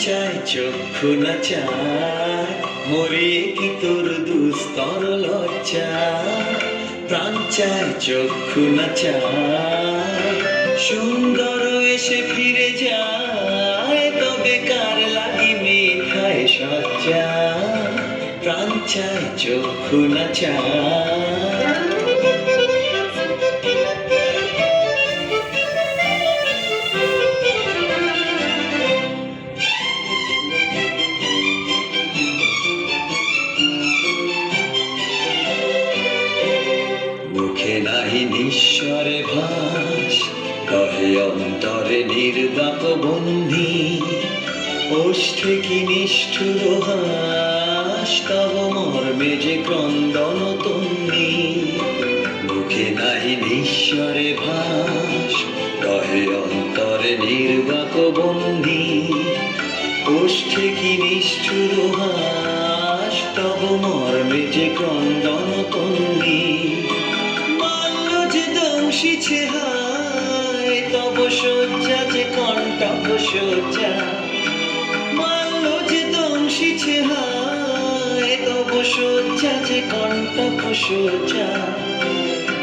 চক্ষু না চায় মরিয়ে কি তোর দুস্তর লজ্জা? প্রাণ চায় চক্ষু না চায় সুন্দর এসে ফিরে যায়, তবে কার লাগি মেঘায় সজ্জা? প্রাণ চায় চক্ষু না চায় নিঃস্বরে ভাস কহে অন্তরে নির্বাক বন্ধি, ওষ্ঠে কি নিষ্ঠুর হাস, তব মর্মে যে ক্রন্দন তন্নি। মুখে নাহি নিঃস্বরে ভাস কহে অন্তরে নির্বাক বন্ধি, ওষ্ঠে কি নিষ্ঠুর হাস, তব মর্মে যে ক্রন্দন তন্নি। মাল্য যে যে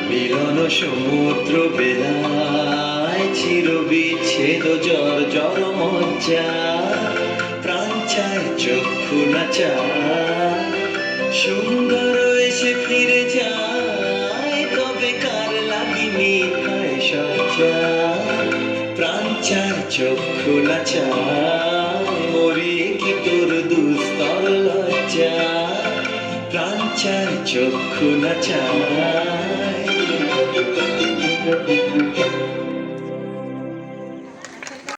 মিলন সমুদ্র বেলায় চির বিচ্ছেদ জর জর মজ্জা। প্রাণ চায়, চক্ষু না সুন্দর এসে ফিরে যায়, তবে কার লাগি সজ্জা? চায় চক্ষু না চায় মরি কি তোর দুস্তর লজ্জা প্রাণ চার চক্ষু না চায়